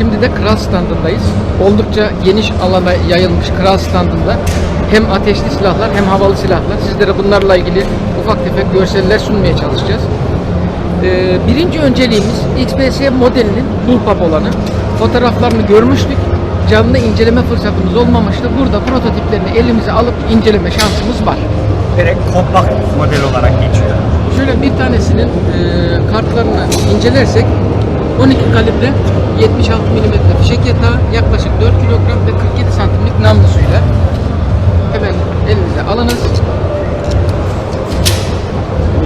Şimdi de kral standındayız. Oldukça geniş alana yayılmış kral standında hem ateşli silahlar hem havalı silahlar. Sizlere bunlarla ilgili ufak tefek görseller sunmaya çalışacağız. Ee, birinci önceliğimiz XPS modelinin bullpup olanı. Fotoğraflarını görmüştük. Canlı inceleme fırsatımız olmamıştı. Burada prototiplerini elimize alıp inceleme şansımız var. Direkt kompakt model olarak geçiyor. Şöyle bir tanesinin e, kartlarını incelersek 12 kalibre 76 mm fişek yatağı yaklaşık 4 kilogram ve 47 santimlik namlusuyla hemen elinize alınız.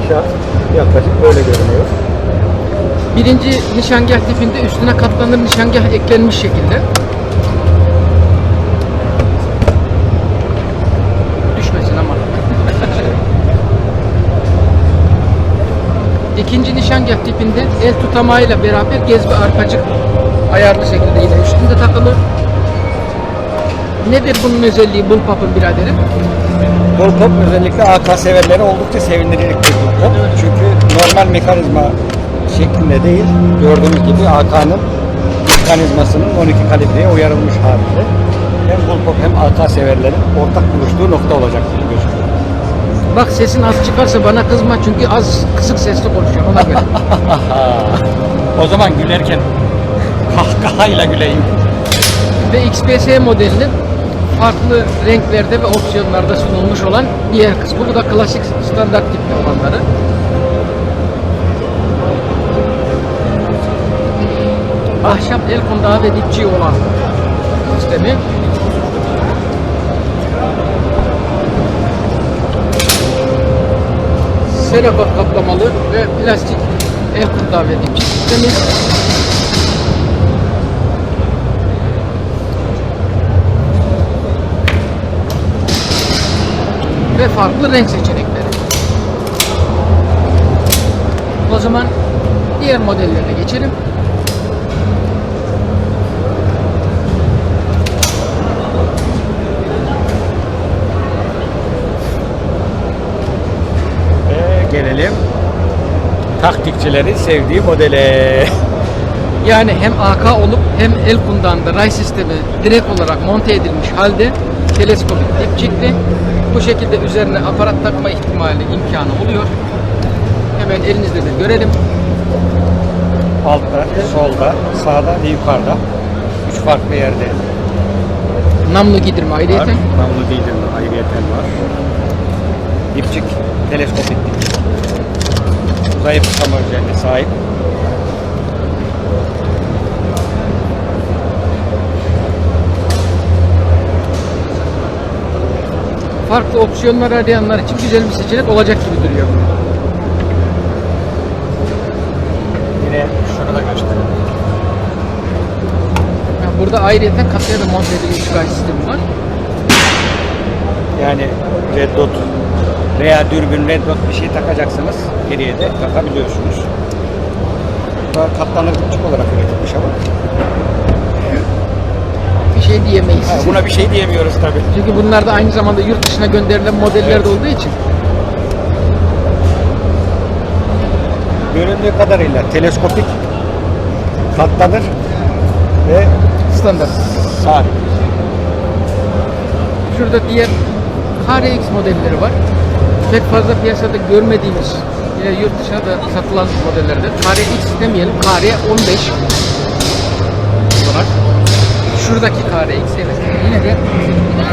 İnşaat yaklaşık böyle görünüyor. Birinci nişangah tipinde üstüne katlanır nişangah eklenmiş şekilde. Düşmesin ama. İkinci nişangah tipinde el tutamayla beraber gezme arpacık ayarlı şekilde yine üstünde takılı. Nedir bunun özelliği bullpup'ın biraderim? Bullpup özellikle AK severleri oldukça sevindiririk bir bullpup. Çünkü normal mekanizma şeklinde değil, gördüğünüz gibi AK'nın mekanizmasının 12 kalibreye uyarılmış haliyle. Hem bullpup hem AK severlerin ortak buluştuğu nokta olacak gibi gözüküyor. Bak sesin az çıkarsa bana kızma çünkü az kısık sesli konuşuyorum ona göre. o zaman gülerken kahkahayla güleyim. ve XPS modelinin farklı renklerde ve opsiyonlarda sunulmuş olan diğer kısmı. Bu da klasik standart tipli olanları. Ahşap el kundağı ve dipçiği olan sistemi. Serabat kaplamalı ve plastik el dipçik sistemi. ve farklı renk seçenekleri. O zaman diğer modellerine geçelim. Taktikçilerin sevdiği modele. Yani hem AK olup hem el kundağında ray sistemi direkt olarak monte edilmiş halde teleskopik dipçikli. Bu şekilde üzerine aparat takma ihtimali imkanı oluyor. Hemen elinizde de görelim. Altta, solda, sağda ve yukarıda. Üç farklı yerde Namlu giydirme var. ayrıyeten. Namlu değdirme ayrıyeten var. Dipçik, teleskopik dipçik. Zayıf tutama özelliğine sahip. Farklı opsiyonlar arayanlar için güzel bir seçenek olacak gibi duruyor. Yine şunu da göstereyim. Yani burada ayrıyeten kasaya da monte edilmiş ray sistemi var. Yani red dot veya dürbün red dot bir şey takacaksanız geriye de takabiliyorsunuz. Bu da katlanır dipçik olarak üretilmiş ama. Bir şey diyemeyiz. Ha, buna bir şey diyemiyoruz tabii. Çünkü bunlar da aynı zamanda yurt dışına gönderilen modeller Evet. de olduğu için. Göründüğü kadarıyla teleskopik katlanır ve Standart. sabit. Şurada diğer KRX modelleri var. Pek fazla piyasada görmediğimiz yine yurt dışına da satılan modellerden. KRX demeyelim, KR15 olarak. Şuradaki KRX evet. Yine de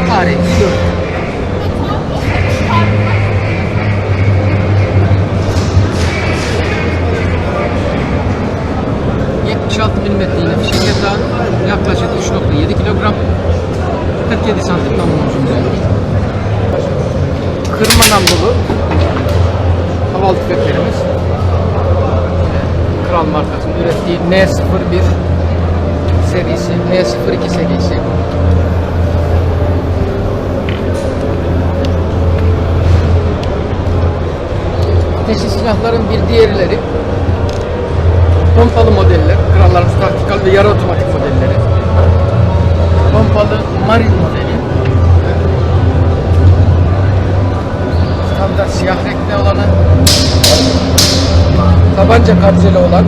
KRX 4. ...76 mm yine fişek yatağı... ...yaklaşık 3.7 kilogram... 47 santim namlu uzunluğu. Kırma namlulu havalı tüfeklerimiz. Kral markasının ürettiği N01 serisi, N02 serisi. Ateşli silahların bir diğerleri pompalı modeller, krallarımız taktikal ve yarı otomatik modelleri. Pompalı Marin modeli. Standart siyah renkli olanı. Tabanca kabzeli olan.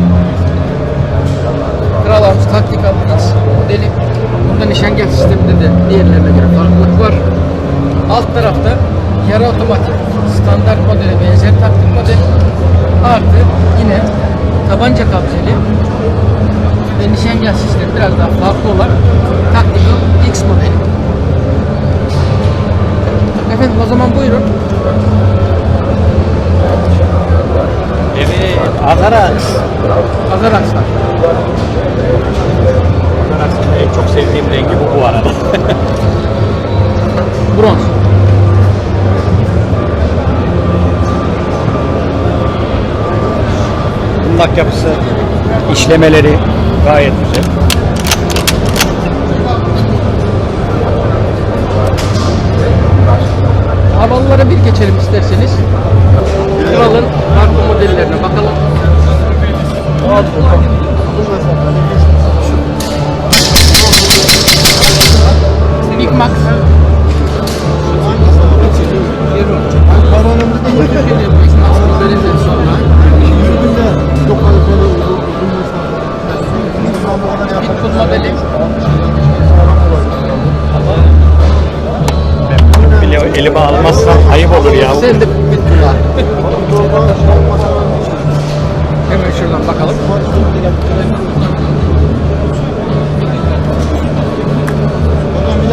Krallarımız taktikal X engel sisteminde de diğerlerine göre farklılık var. Alt tarafta yarı otomatik standart modele benzer taktik model artı yine tabanca kabzeli ve nişangah sistemi biraz daha farklı olan Tactical X modeli. Efendim o zaman buyurun. Hazır Aksar. Aslında en çok sevdiğim rengi bu bu arada. Bronz. Bunlak yapısı, işlemeleri gayet güzel.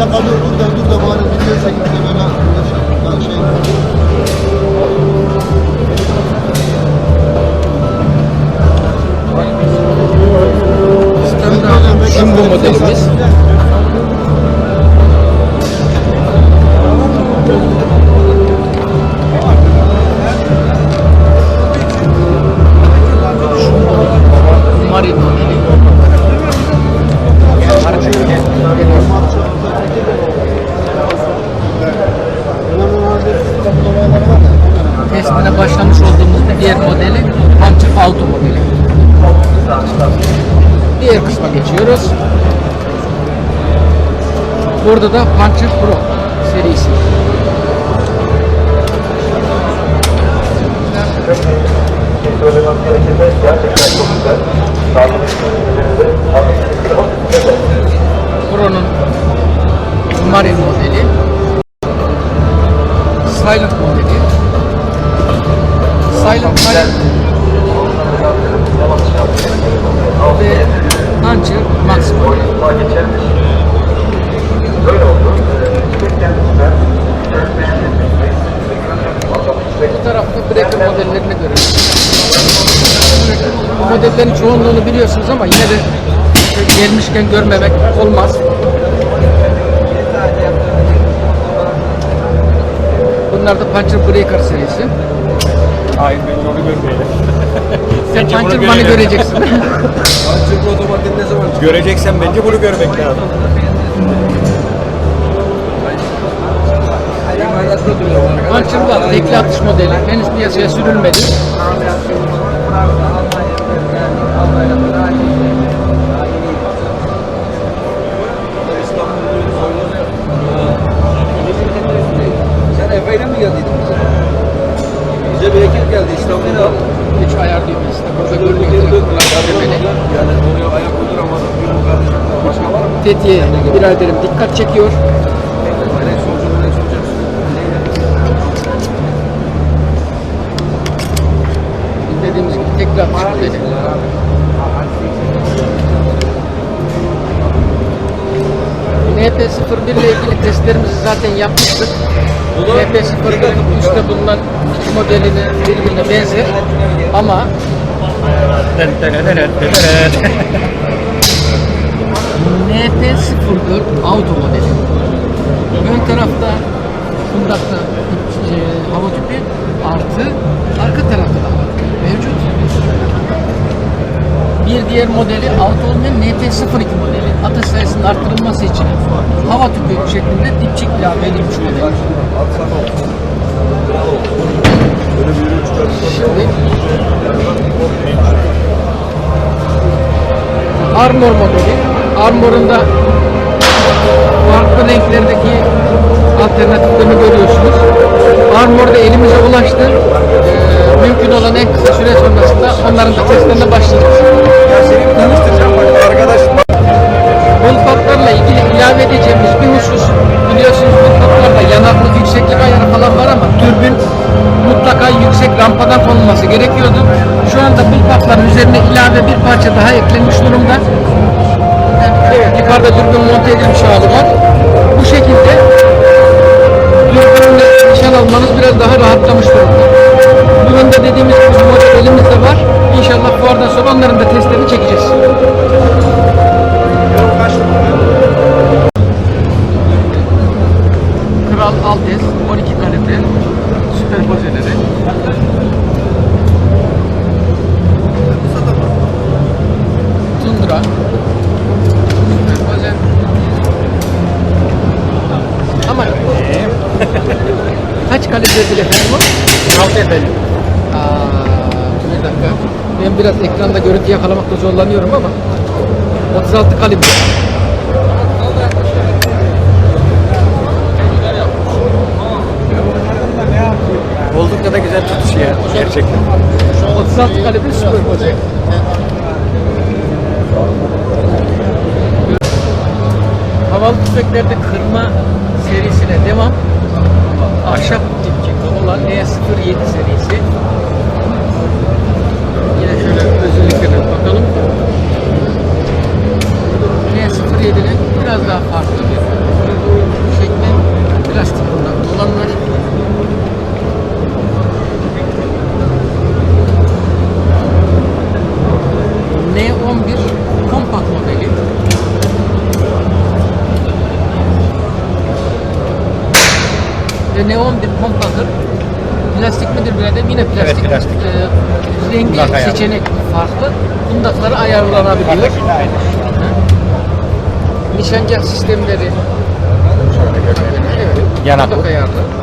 Bir Burada da Puncher Pro serisi. söylemem gerekirse gerçekten çok güzel. Pro'nun Marine modeli. Silent modeli. Silent Marine biliyorsunuz ama yine de gelmişken görmemek olmaz. Bunlar da Puncher Breaker serisi. Hayır ben onu görmeyelim. Sen Bence bunu Puncher Man'ı görelim. göreceksin. Göreceksen bence bunu görmek lazım. Puncher var, tekli atış modeli. Henüz piyasaya sürülmedi. Efe mi geldiydin bize? Bize geldi İstanbul'da. Hiç ayar Başka var mı? Fethiye biraderim dikkat çekiyor. Dediğimiz gibi tekrar çıktı. 01 ile ilgili testlerimizi zaten yapmıştık. MP01'in üstte bulunan iki modelini birbirine benzer ama NP04 Auto modeli. Ön tarafta kundakta e, hava tüpü artı arka tarafta da mevcut. Bir diğer modeli Auto olmayan NP02 modeli. Atış sayısının arttırılması için hava tüpü şeklinde dipçik ilave edilmiş model. Şimdi Armor modeli. Armor'un da farklı renklerdeki alternatiflerini görüyorsunuz. Armor da elimize ulaştı. Ee, mümkün olan en kısa süre sonrasında onların da testlerine başlayacağız. Ya seni tanıştıracağım bak arkadaş. Bunlarla ilgili ilave edeceğimiz bir husus biliyorsunuz mutlaklarda yanaklık, yükseklik ayarı falan var ama türbün mutlaka yüksek rampadan konulması gerekiyordu. Şu anda bu üzerine ilave bir parça daha eklenmiş durumda. Evet, yukarıda dürbün monte edilmiş hali var. Bu şekilde dürbünle nişan almanız biraz daha rahatlamış durumda. Bunun da dediğimiz gibi model elimizde var. İnşallah fuardan sonra onların da kalibre o? 6 efendim. Aa, bir dakika. Ben biraz ekranda görüntü yakalamakta zorlanıyorum ama 36 kalibre. Oldukça da güzel tutuşuyor gerçekten. 36 kalibre süper poze. Havalı tüfeklerde kırma serisine devam. Ahşap dipçikli olan E07 serisi. Yine şöyle özelliklerine bakalım. E07'nin biraz daha farklı bir Yine plastik. Evet, plastik. Ee, rengi ayarlı. seçenek farklı. Kundakları ayarlanabiliyor. Aynı. Nişancak sistemleri. Evet. Yanak. kundak ayarlı.